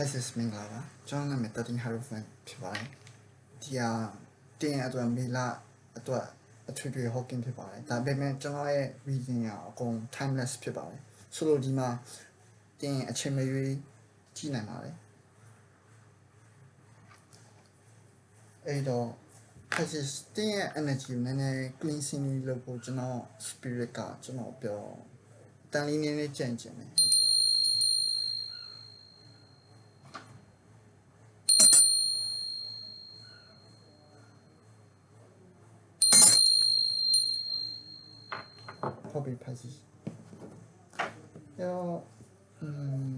Pisces မင်္ဂလာပါကျွန်တော်နာမည်13 Harrowfan ဖြစ်ပါတယ်ဒီဟာတင်းအတွက်မေလာအတွက်အထွေထွေ Hawking ဖြစ်ပါတယ်ဒါပေမဲ့ကျွန်တော်ရဲ့ reading ကအကုန် timeless ဖြစ်ပါတယ်ဆိုလိုဒီမှာတင်းအချိန်မရွေးကြည့်နိုင်ပါတယ်အဲ့တော့ Pisces တင်းရဲ့ energy ကိုနည်းနည်း cleansing လုပ်ဖို့ကျွန်တော် spirit ကကျွန်တော်ပြောတန်လေးနည်းနည်းကြံ့ကျင်တယ် ဖော်ပြဖတ်စီအဲတော့음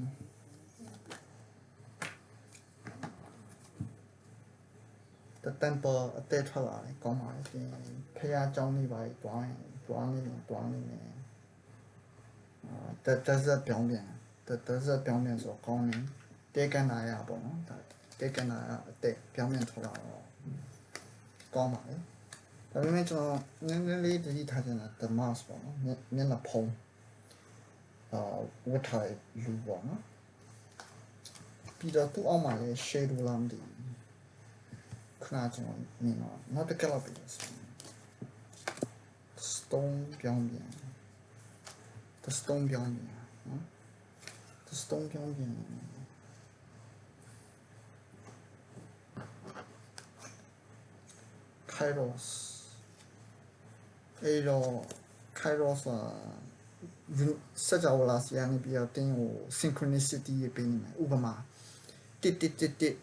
the temple အသက်ထွက်လာတယ်ကောင်းပါတယ်ပြင်ဖခင်ကြောင်းနေပါလေတွားရင်တွားနေတယ်တွားနေတယ်အာတတဇပြောင်းပြန်တတဇပြောင်းပြန်ဆိုကောင်းတယ်တဲကန်နာရပေါ့နော်တဲကန်နာအသက်ပြောင်းပြန်ထွက်လာတော့ကောင်းပါလေ ဒါပေမဲ့ကျွန်တော်နည်းနည်းလေးတတိထားချင်တာ the mask ပေါ့နော်မျက်မျက်နှာဖုံးအာဝတ်ထားတဲ့လူပေါ့နော်ပြီးတော့သူ့အောက်မှာလည်း shade လာမသိဘူးခဏကျွန်တော်မြင်တော့နောက်တစ်ကလောက်ပြီးတော့ stone ပြောင်းပြန် the stone ပြောင်းပြန်နော် the stone ပြောင်းပြန် Kairos အဲ့တော့ခိုင်ရောစာစကြဝဠာဆီကနေပြီးတော့တင်းကို synchronicity ရေးပေးနေမယ်ဥပမာတစ်တစ်တစ်တစ်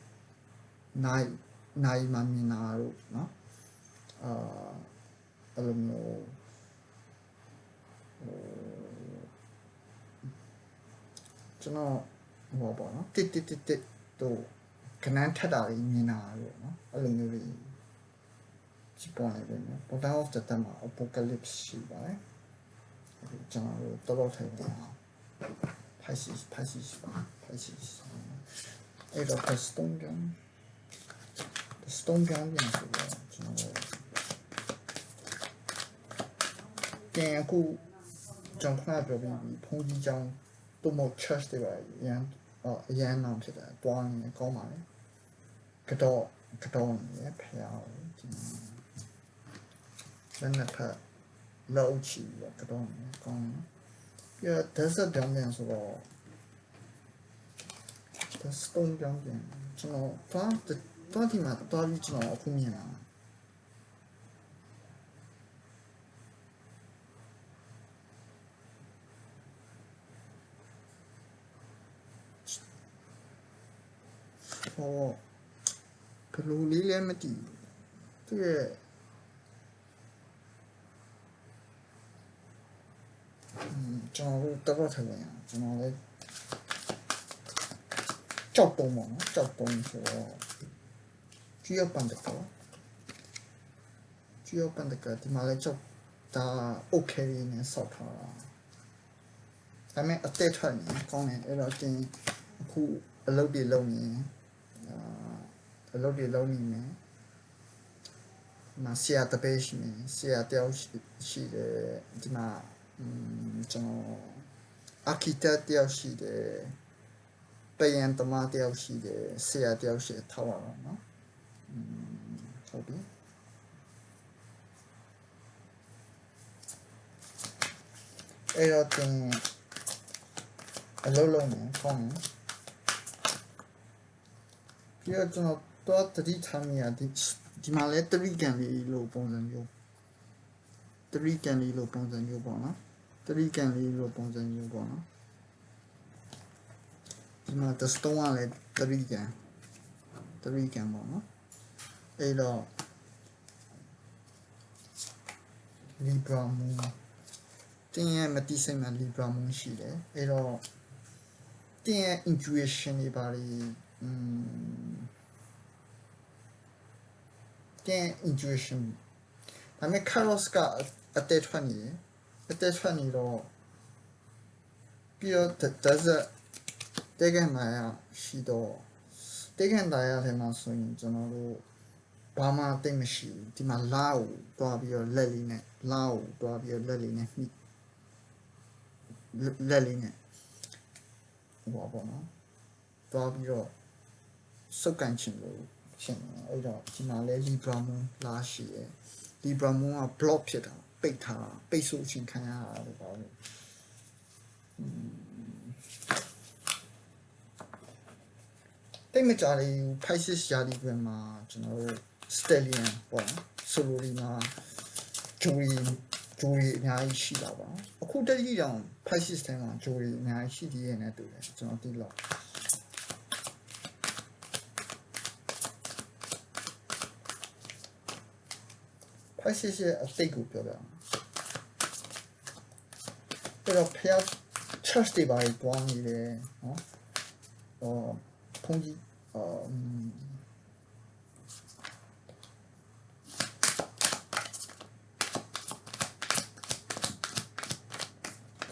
နိုင်နိုင်မှမြင်တာတို့နော်အာအဲ့လိုမျိုးကျွန်တော်ဟောပါနော်တစ်တစ်တစ်တစ်တို့ခဏထက်တာလေးမြင်တာတို့နော်အဲ့လိုမျိုးလေး ဒီပေါ်နေပြီနော် bottom of the thumb မှာ apocalypse ရှိပါတယ်အဲဒီကျွန်တော်တို့တော်တော်ထိုင်တယ်အောင် Pisces Pisces Pisces အဲ့တော့ the stone ပြန် the stone ပြန်ပြန်ဆိုတော့ကျွန်တော်တို့တင်အခုကျွန်တော်ခဏပြောပြီးပြီဘုန်းကြီးကျောင်းတို့မဟုတ် church တွေပါအရန်အော်အရန်အောင်ဖြစ်တယ်တွားနေကောင်းပါလေကတော့ကတော့နေဖျားဒီ လက်နှစ်ဖက်လောက်ချီပြီးတော့ကတော့ကောင်းတယ်ပြီးတော့ desert ပြောင်းပြန်ဆိုတော့ the stone ပြောင်းပြန်ကျွန်တော်သွားသွားဒီမှာသွားပြီးကျွန်တော်အခုမြင်လာဟောဘယ်လိုလေးလဲမသိဘူးသူရဲ့ ကျွန်တော်တို့တော်တော်ထိုင်နေအောင်ကျွန်တော်လည်းကြောက်တုံးပါနော်ကြောက်တုံးဆိုတော့ကျွေးပန်တကောကျွေးပန်တကဒီမှာလည်းကြောက်ဒါ okay နဲ့ဆောက်ထားတာဒါပေမဲ့အသက်ထွက်နေကောင်းတယ်အဲ့တော့တင်အခုအလုပ်တွေလုပ်နေအာအလုပ်တွေလုပ်နေမယ်မဆရာတပည့်ရှိနေဆရာတယောက်ရှိတယ်ဒီမှာ อืมကျွန်တော် architect တယောက်ရှိတယ်ပယံသမားတယောက်ရှိတယ်ဆရာတယောက်ရှိတယ်ထားပါတော့เนาะอืมဟုတ်ပြီအဲ့တော့တင်အလုံးလုံးနေခေါင်းပြီးတော့ကျွန်တော်တော့တတိထားမိရဒီဒီမှာလဲတရိကန်လေးလို့ပုံစံမျိုးတရိကန်လေးလို့ပုံစံမျိုးပေါ့နော် တရိကန်လေးလို့ပုံစံမျိုးပေါ့နော်ဒီမှာ the stone ကလည်းတရိကန်တရိကန်ပေါ့နော်အဲ့တော့ Libra moon တင်းရဲ့မတိစိတ်မှာ Libra moon ရှိတယ်အဲ့တော့တင်းရဲ့ intuition တွေပါလေอืมတင်း intuition ဒါပေမဲ့ Carlos ကအတက်ထွက်နေတယ် အတက်ထွက်နေတော့ပြီးတော့ desert တဲကန်နာရရှိတော့တဲကန်နာရထဲမှာဆိုရင်ကျွန်တော်တို့ဘာမှတိတ်မရှိဘူးဒီမှာလာကိုတွားပြီးတော့လက်လေးနဲ့လာကိုတွားပြီးတော့လက်လေးနဲ့မိလက်လေးနဲ့ဟောပေါ့နော်သွားပြီးတော့စုပ်ကန်ချင်လို့ရှင်တယ်အဲ့တော့ဒီမှာလဲ Libra Moon လာရှိရယ် Libra Moon က block ဖြစ်တာ ပိတ်ထားတာပိတ်ဆို့ရှင်ခံရတာလို့ပြောလို့တိတ်မကြလေး Pisces ရာသီတွင်မှာကျွန်တော်တို့ Stellium ပေါ့နော်ဆိုလိုဒီမှာဂျိုရီဂျိုရီအများကြီးရှိတာပါအခုတတိတောင် Pisces ထဲမှာဂျိုရီအများကြီးရှိသေးရဲ့နဲ့တူတယ်ကျွန်တော်သိလို့ Pisces ရဲ့အသိကိုပြောပြအောင်အဲ့တော့ဖျား church တွေပါတွားနေတယ်နော်ဟောဘုန်းကြီးအမ်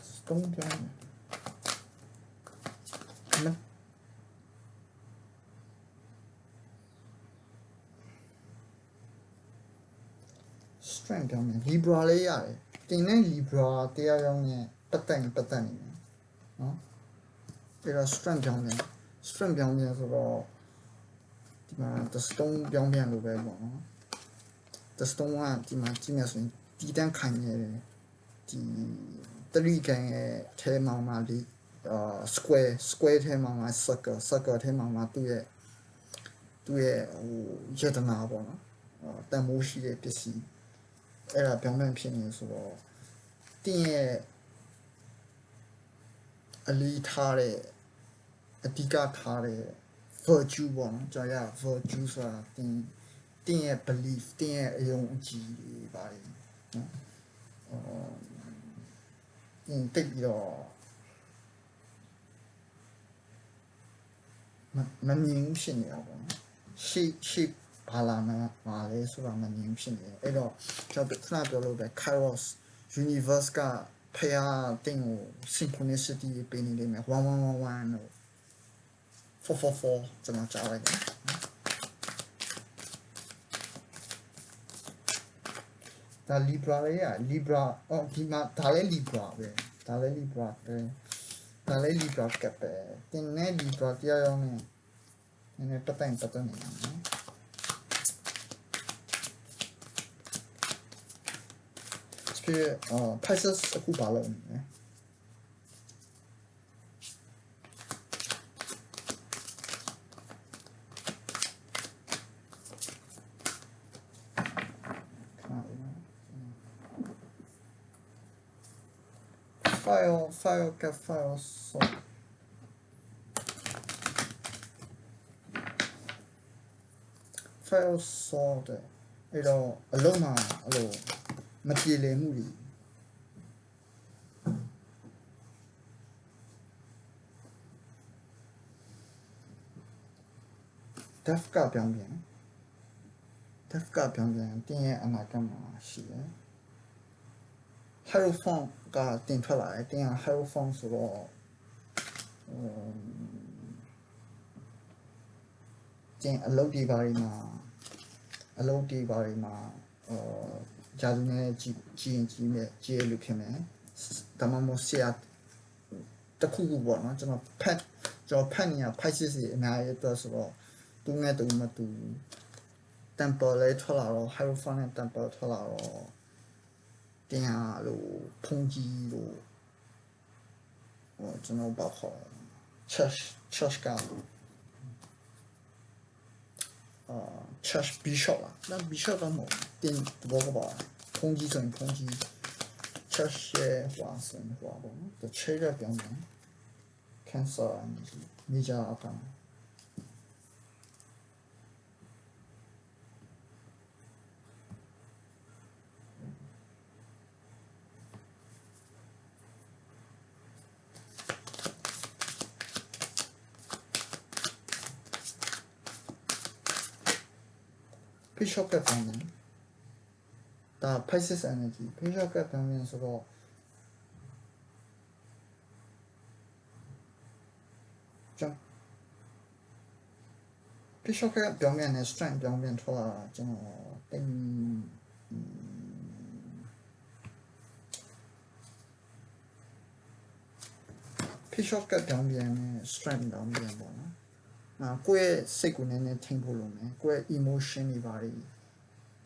စတုံးကြောင်းမ strength ကြောင်းမြန် libra လေးရတယ်တင်တဲ့ libra တရားရောင်းနဲ့ပတ်သက်ရင်ပတ်သက်နေတယ်နော်ပြီးတော့ strength ကြောင်းမြန် strength ကြောင်းမြန်ဆိုတော့ဒီမှာ the stone ပြောင်းပြန်လို့ပဲပေါ့နော် the stone ကဒီမှာကြည့်မယ်ဆိုရင်တီတန်းခိုင်နေတယ်ဒီတရိကန်ရဲ့အထဲမှာမှဒီအာ square square ထဲမှာမှ circle circle ထဲမှာမှသူ့ရဲ့သူ့ရဲ့ဟိုယတနာပေါ့နော်အာတန်မိုးရှိတဲ့ပစ္စည်း အဲ့ဒါပြောင်းပြန်ဖြစ်နေဆိုတော့တင်းရဲ့အလီထားတဲ့အဓိကထားတဲ့ virtue ပေါ့နော်ကြာရ virtue ဆိုတာတင်းတင်းရဲ့ belief တင်းရဲ့အယုံအကြည်တွေပါတယ်နော်အော်တင်းတိတ်ပြီးတော့မမမြင်ဘူးဖြစ်နေတာပေါ့နော်ရှေ့ရှေ့ ဘာလာမပါလဲဆိုတာမမြင်ဘူးဖြစ်နေတယ်အဲ့တော့ကျွန်တော်ခုနပြောလို့ပဲ Kairos universe ကဖျားတင်းကို synchronicity ပေးနေလိမ့်မယ်1111လို့444ကျွန်တော်ကြားလိုက်တယ်ဒါ Libra လေးอ่ะ Libra အော်ဒီမှာဒါလည်း Libra ပဲဒါလည်း Libra ပဲဒါလည်း Libra ကပ်ပဲတင်းနဲ့ Libra တရားရောင်းနေနည်းနည်းပတ်တိုင်းပတ်တိုင်းနေနော် Spirit အာ Pisces အခုပါလို့နေတယ်ဖိုင် file က file ဆို file ဆိုတဲ့အဲ့တော့အလုံးမှာအဲ့လို မပြေလည်မှုတွေ def ကပြောင်းပြန် def ကပြောင်းပြန်တင်းရဲ့အနာဂတ်မှာရှိတယ် hierophant ကတင်ထွက်လာတယ်တင်းက hierophant ဆိုတော့အမ်တင်းအလုပ်တွေပါတွေမှာအလုပ်တွေပါတွေမှာအာ ဂျာလူနဲ့ကြီးကြီးရင်ကြီးမဲ့ကြီးရလို့ဖြစ်မယ်ဒါမှမဟုတ်ဆရာတစ်ခုခုပေါ့နော်ကျွန်တော်ဖတ်ကျွန်တော်ဖတ်နေရ Pisces တွေအများကြီးအတွက်ဆိုတော့သူနဲ့တူမတူ temple လေးထွက်လာတော့ hierophant နဲ့ temple ထွက်လာတော့တင်ဟာလို့ဖုန်ကြီးလို့ဟိုကျွန်တော်ဘာခေါ် church church ကအာ church bishop လား那 bishop တော့မဟုတ်တင်ဘောကပါဖုန်ကြီးဆိုရင်ဖုန်ကြီး church ရဲ့ဟွာ ဆိုရင်ဟွာပေါ့နော်တချေရပြောင်းတယ် cancer နေကြအကောင် Bishop ကပြောင်းတယ်ဒါ Pisces energy Bishop ကပြောင်းရင်ဆိုတော့ကျွန် Bishop ကပြောင်းပြန်တယ် strength ပြောင်းပြန်ထွက်လာတာကျွန်တော်တိမ်ဖိရှော့ကပြောင်းပြန်တယ် strength ပြောင်းပြန်ပေါ့နော်အာ ကိုယ့်ရဲ့စိတ်ကိုနည်းနည်းထိန်းဖို့လုပ်မယ်ကိုယ့်ရဲ့ emotion တွေပါတွေ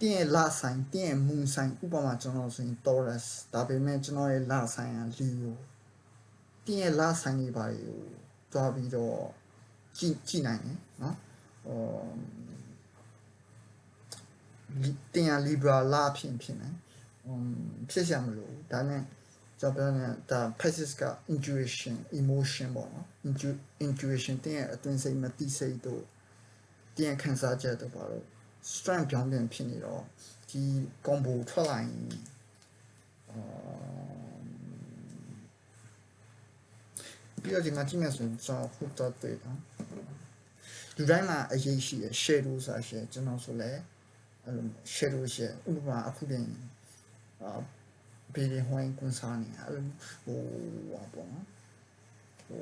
တင်းရဲ့လဆိုင်တင်းရဲ့မူဆိုင်ဥပမာကျွန်တော်ဆိုရင် Taurus ဒါပေမဲ့ကျွန်တော်ရဲ့လဆိုင်က Leo တင်းရဲ့လဆိုင်တွေပါတွေကိုတွားပြီးတော့ကြည့်ကြည့်နိုင်တယ်နော်ဟိုလီတင်ရ Libra လာဖြစ်ဖြစ်နေอืมဖြစ်ရမလို့ဒါနဲ့ ကျွန်တော်ပြောနေတာဒါ Pisces က intuition emotion ပေါ့နော် Intu- intuition တင်ရဲ့အတွင်းစိတ်မသိစိတ်တို့တင်ရဲ့ခံစားချက်တို့ပါတော့ strength ပြောင်းပြန်ဖြစ်နေတော့ဒီ combo ထွက်လာရင်အာပြီးတော့ဒီမှာကြည့်မယ်ဆိုရင်ကျွန်တော်ဟုတ်တော့တွေ့တာလူတိုင်းမှာအရေးရှိရ shadow ဆိုတာရှိတယ်ကျွန်တော်ဆိုလဲအဲ့လို shadow ရှိတယ်ဥပမာအခုတင်အာ ဘေးရင်ဟိုင်းကွန်စားနေအဲ့လိုဟိုဟာပေါ့နော်ဟို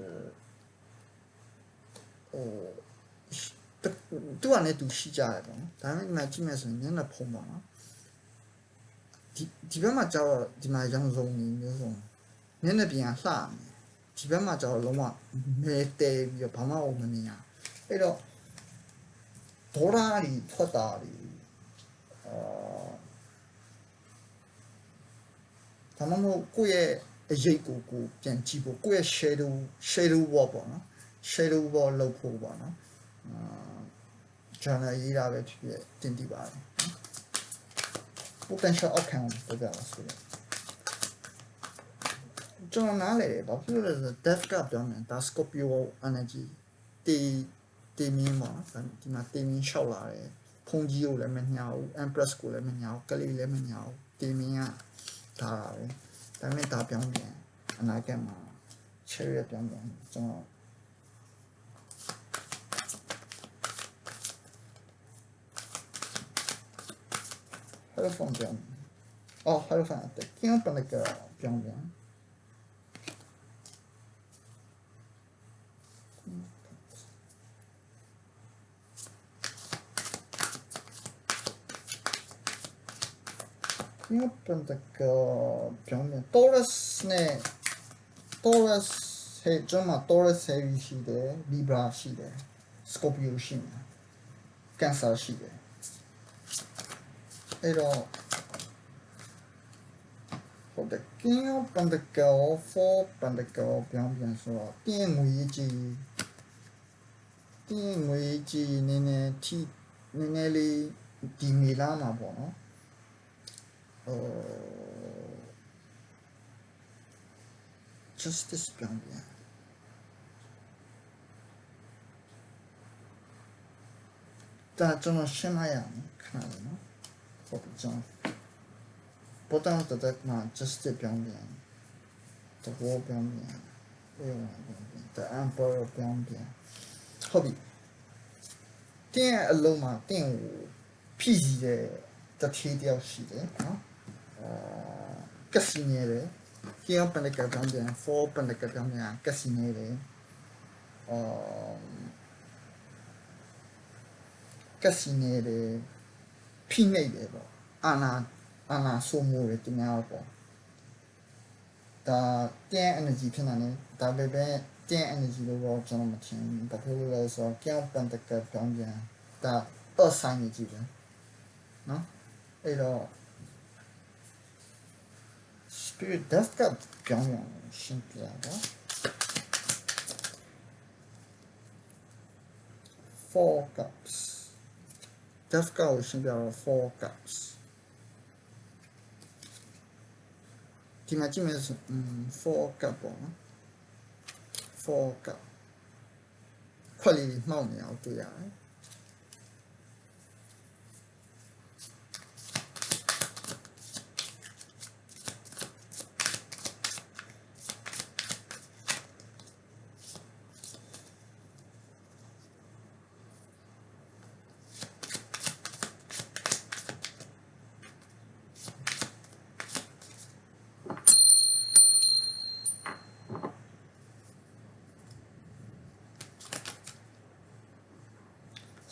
ဟိုသူကလည်းသူရှိကြတယ်ပေါ့နော်ဒါပေမဲ့ဒီမှာကြည့်မယ်ဆိုရင်မျက်နှာဖုံးပါနော်ဒီဒီဘက်မှာကျတော့ဒီမှာရောင်စုံနေမျိုးစုံမျက်နှာပြင်ကလှနေဒီဘက်မှာကျတော့လုံးဝမဲတဲပြီးတော့ဘာမှမမြင်ရအဲ့တော့ဒေါ်လာတွေထွက်တာတွေအာ ဒါမှမဟုတ်ကိုယ့်ရဲ့အရေးကိုကိုပြန်ကြည့်ဖို့ကိုယ့်ရဲ့ shadow shadow wall ပေါ့နော် shadow wall လောက်ဖို့ပေါ့နော်အာ journal ရေးတာပဲဖြစ်ဖြစ်တင်တည်ပါတယ်နော် potential outcome ကိုပြောပြပါဆိုတော့ကျွန်တော်နားလေတယ်ဘာဖြစ်လို့လဲဆိုတော့ death ကပြောမယ်ဒါ scorpio energy တီတီမင်းပါနော်ဒီမှာတီမင်းလျှောက်လာတယ်ဖုန်ကြီးကိုလည်းမညာဘူး empress ကိုလည်းမညာဘူးကလေးလည်းမညာဘူးတီမင်းက ဒါပါပဲဒါပေမဲ့ဒါပြောင်းပြန်အနာဂတ်မှာ chariot ပြောင်းပြန်ကျွန်တော်ဟယ်လိုဖုန်းပြောင်းအော်ဟယ်လိုဖုန်းအတက်ကင်းပနကပြောင်းပြန် ကင်းပနကပြောင်းပြန် Taurus နဲ့ Taurus ဟဲ့ကျွန်မ Taurus ဟဲ့ရှိတယ် Libra ရှိတယ် Scorpio ရှိတယ် Cancer ရှိတယ်အဲ့တော့ဟုတ်တယ် King of Pentacle Four Pentacle ပြောင်းပြန်ဆိုတော့တင်းငွေကြီးတင်းငွေကြီးနည်းနည်းထိနည်းနည်းလေးဒီမီလာမှာပေါ့နော်ဟို justice ပြောင်းပြန်ဒါကျွန်တော်ရှင်းလိုက်ရမယ်ခဏလေးနော်ဟုတ်ပြီကျွန်တော်ဘောတန်တက်မှာ just ပြောင်းပြန်တဘောပြောင်းပြန်အေးပြောင်းပြန် the emperor ပြောင်းပြန်ဟုတ်ပြီတင်းရဲ့အလုံးမှာတင်းကိုဖိစီတဲ့တထေးတယောက်ရှိတယ်နော် အာကစီနေတယ်ကျင်းပန်တဲ့ကပြောင်းပြန် four ပန်တဲ့ကပြောင်းပြန်ကစီနေတယ်အာကစီနေတယ်ဖိနှိပ်တယ်ပေါ့အာနာအာနာဆိုမိုးတယ်သူများပေါ့ဒါတင်း energy ဖြစ်နေတယ်ဒါပေမဲ့တင်း energy လို့တော့ကျွန်တော်မထင်ဘူးဘာဖြစ်လို့လဲဆိုတော့ကြောင်ပန်တကပြောင်းပြန်ဒါတော့ဆိုင်နေကြည့်တယ်နော်အဲ့တော့ spirit death ကပြောင်းပြန်ရှင်းပြတာ four cups death ကကိုရှင်းပြတော့ four cups ဒီမှာကြည့်မယ်ဆိုอืม4 cup ပေါ့နော်4 cup ခွက်လေးမှောက်နေအော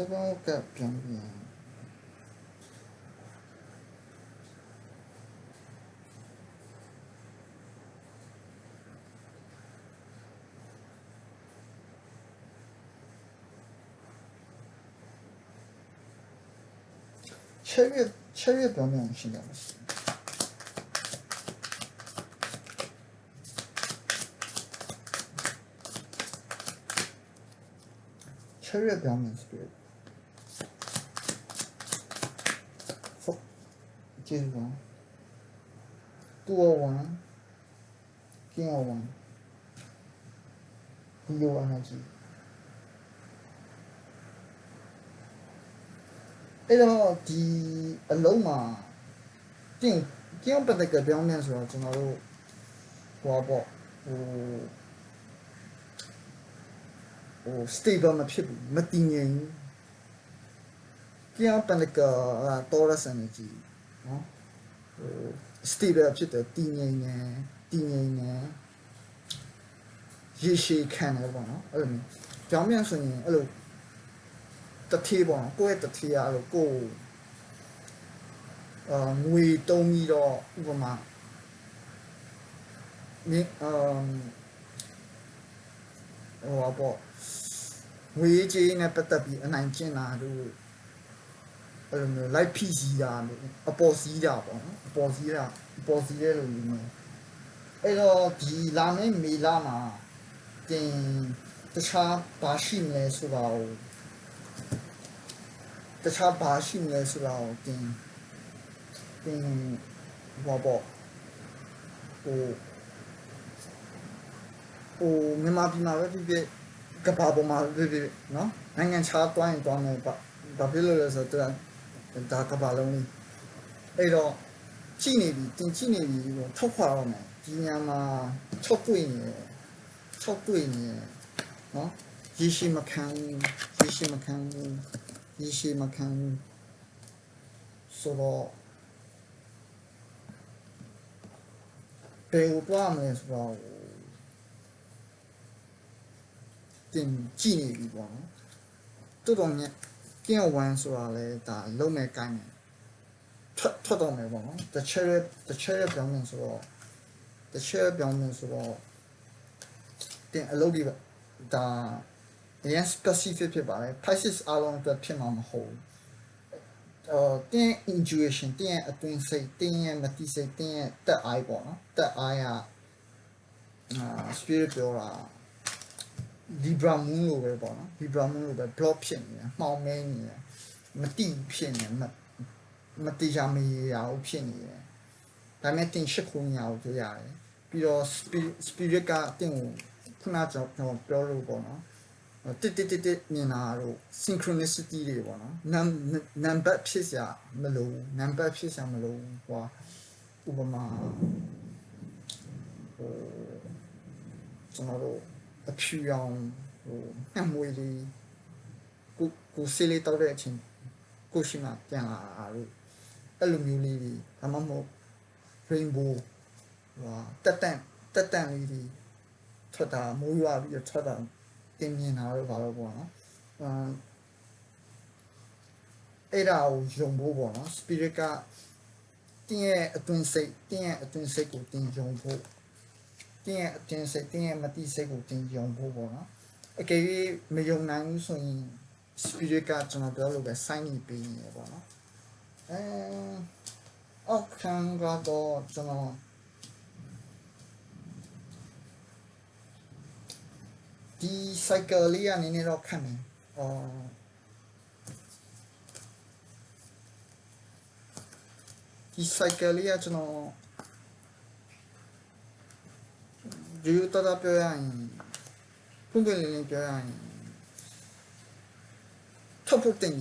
ယ်ဆိုကျွန်တော် Pisces ကကျေးဇူးပါတူအဖောကန်ထွက်လာတယ်လီဘရာ ကျေးဇူးပါ201 king of 1ဒီလိုအားကြီးအဲ့တော့ဒီအလုံးမှာကင်းကင်းပတ်တဲ့ကပြောင်းနေဆိုတော့ကျွန်တော်တို့ဟောပေါ့ဟိုဟို stable မဖြစ်ဘူးမတည်ငြိမ်ကင်းပတ်တဲ့ကတော်ရစံကြီး နော်ဟို stable ဖြစ်တယ်တည်ငြိမ်နေတည်ငြိမ်နေရေရှည်ခံတယ်ပေါ့နော်အဲ့လိုမျိုးပြောင်းမြန်ဆိုရင်အဲ့လိုတထေးပေါ့နော်ကိုယ့်ရဲ့တထေးရလို့ကိုယ်အာငွေတုံးပြီးတော့ဥပမာမင်းအမ်ဟိုအပေါ့ငွေကြေးနဲ့ပတ်သက်ပြီးအနိုင်ကျင့်တာတို့ အဲ့လိုမျိုး live PC တာလို့အပေါ်စီးတာပေါ့နော်အပေါ်စီးတာအပေါ်စီးတဲ့လိုမျိုးအဲ့တော့ဒီလာမယ့်မေလာမှာတင်တခြားဘာရှိမလဲဆိုတာကိုတခြားဘာရှိမလဲဆိုတာကိုတင်တင်ဟောပေါ့ဟိုဟိုမြန်မာပြည်မှာပဲဖြစ်ဖြစ်ကမ္ဘာပေါ်မှာပဲဖြစ်ဖြစ်နော်နိုင်ငံခြားတွိုင်းတွိုင်းနေပါဘာဖြစ်လို့လဲဆိုတော့ ဒါကမ္ဘာလုံးလေးအဲ့တော့ကြည့်နေပြီတင်ကြည့်နေပြီဟိုထုတ်ခွာတော့မယ်ဒီညမှာချုပ်တွေ့နေတယ်ချုပ်တွေ့နေတယ်နော်ရေရှိမခံရေရှိမခံရေရှိမခံဆိုတော့ဘယ်ကိုသွားမလဲဆိုတော့တင်ကြည့်နေပြီပေါ့နော်တော်တော်များ ကင်းဝမ်ဆိုတာလဲဒါလုံးမဲ့ကိုင်းတယ်ထွက်ထွက်တော့မယ်ပေါ့နော်တစ်ချက်ရတစ်ချက်ရပြောင်းနေဆိုတော့တစ်ချက်ပြောင်းနေဆိုတော့တင်အလုပ်ဒီဒါအရင် specific ဖြစ်ပါတယ် prices အားလုံးအတွက်ဖြစ်မှာမဟုတ်ဘူးအော်တင်း intuition တင်းရဲ့အတွင်းစိတ်တင်းရဲ့မတိစိတ်တင်းရဲ့တက် eye ပေါ့နော်တက် eye ကအာ spirit ပြောတာ libra moon လို့ပဲပေါ့နော် libra moon လို့ပဲ block ဖြစ်နေတယ်မှောင်မဲနေတယ်မတိဖြစ်နေမမတိရမရအောင်ဖြစ်နေတယ်ဒါပေမဲ့တင်ရှိခုံရအောင်ကြရတယ်ပြီးတော့ spirit spirit ကတင်ကိုခုနကကျွန်တော်ပြောလို့ပေါ့နော်တစ်တစ်တစ်တစ်မြင်လာတော့ synchronicity တွေပေါ့နော် number ဖြစ်စရာမလို number ဖြစ်စရာမလိုဟိုဥပမာဟိုကျွန်တော်တို့ အဖြူရောင်ဟိုနှံ့မွေးလေးကိုကိုစေးလေးတောက်တဲ့အချိန်ကိုရှိမှပြန်လာတာလို့အဲ့လိုမျိုးလေးတွေဒါမှမဟုတ် rainbow ဟိုတက်တန်တက်တန်လေးတွေထွက်တာမိုးရွာပြီးထွက်တာတင်မြင်တာတော့ဘာလို့ပေါ့နော်အမ်အဲ့ဒါကိုယုံဖို့ပေါ့နော် spirit ကတင်းရဲ့အတွင်းစိတ်တင်းရဲ့အတွင်းစိတ်ကိုတင်ယုံဖို့ တင်းရဲ့အတွင်းစိတ်တင်းရဲ့မတိစိတ်ကိုတင်ယုံဖို့ပေါ့နော်အကယ်၍မယုံနိုင်ဘူးဆိုရင် spirit ကကျွန်တော်ပြောလို့ပဲ sign ပေးနေတယ်ပေါ့နော်အဲအောက်ခံကတော့ကျွန်တော်ဒီ cycle လေးကနည်းနည်းတော့ခက်နေအော်ဒီ cycle လေးကကျွန်တော် ဒီလိုတော့ပြောရရင်ဖွင့်ပြလင်းလင်းပြောရရင်ထုတ်ဖို့တင်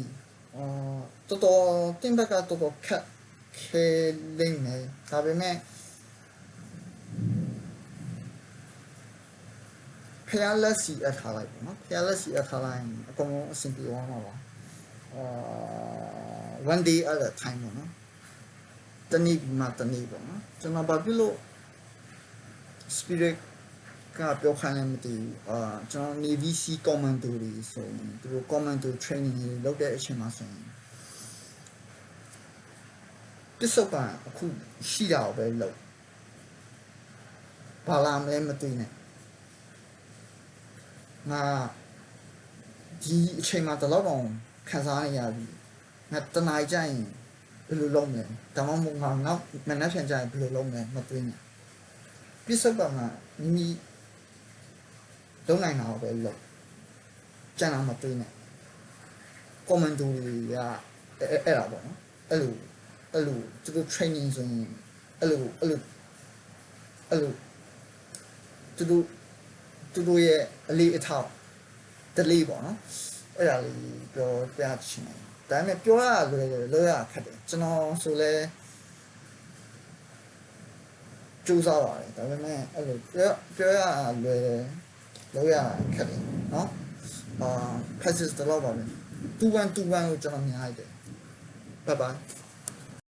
အော်တော်တော်တင်ဘက်ကတော်တော်ခက်ခဲလိမ့်မယ်ဒါပေမဲ့ဖះလက်စီအပ်ထားလိုက်ပေါ့နော်ဖះလက်စီအပ်ထားလိုက်ရင်အကုန်လုံးအဆင်ပြေသွားမှာပါအာ one day at a time ပေါ့နော်တနေ့ပြီးမှတနေ့ပေါ့နော်ကျွန်တော်ဘာဖြစ်လို့ spirit ကပြောခိုင်းလည်းမသိဘူးအာကျွန်တော် Navy Sea Commando တွေဆိုရင်သူတို့ Commando training တွေလုပ်တဲ့အချိန်မှာဆိုရင်ပစ္စုပန်အခုရှိတာကိုပဲလုပ်ဘာလာမလဲမသိနဲ့ငါဒီအချိန်မှာတော့တော့ခံစားနေရပြီငါတနားကြရင်ဘယ်လိုလုပ်မလဲဒါမှမဟုတ်ငါနောက်မနေ့ပြန်ကြရင်ဘယ်လိုလုပ်မလဲမသိနဲ့ပစ္စုပန်မှာမိမိ လုံးနိုင်တာကိုပဲလုပ်ကြံတာမသိနဲ့ကွန်မန်ဒိုတွေကအဲ့အဲ့ဒါပေါ့နော်အဲ့လိုအဲ့လိုသူတို့ training ဆိုရင်အဲ့လိုအဲ့လိုအဲ့လိုသူတို့သူတို့ရဲ့အလေးအထောက်တလေးပေါ့နော်အဲ့ဒါလေးပြောပြချင်တယ်ဒါပေမဲ့ပြောရလွယ်တယ်လို့ရခက်တယ်ကျွန်တော်ဆိုလဲကြိုးစားပါတယ်ဒါပေမဲ့အဲ့လိုပြောပြောရလွယ်တယ် လို့ရခက်တယ်နော်အာ practice တော့ပါပဲတူ1တူ1ကိုကျွန်တော်မြင်လိုက်တယ် bye bye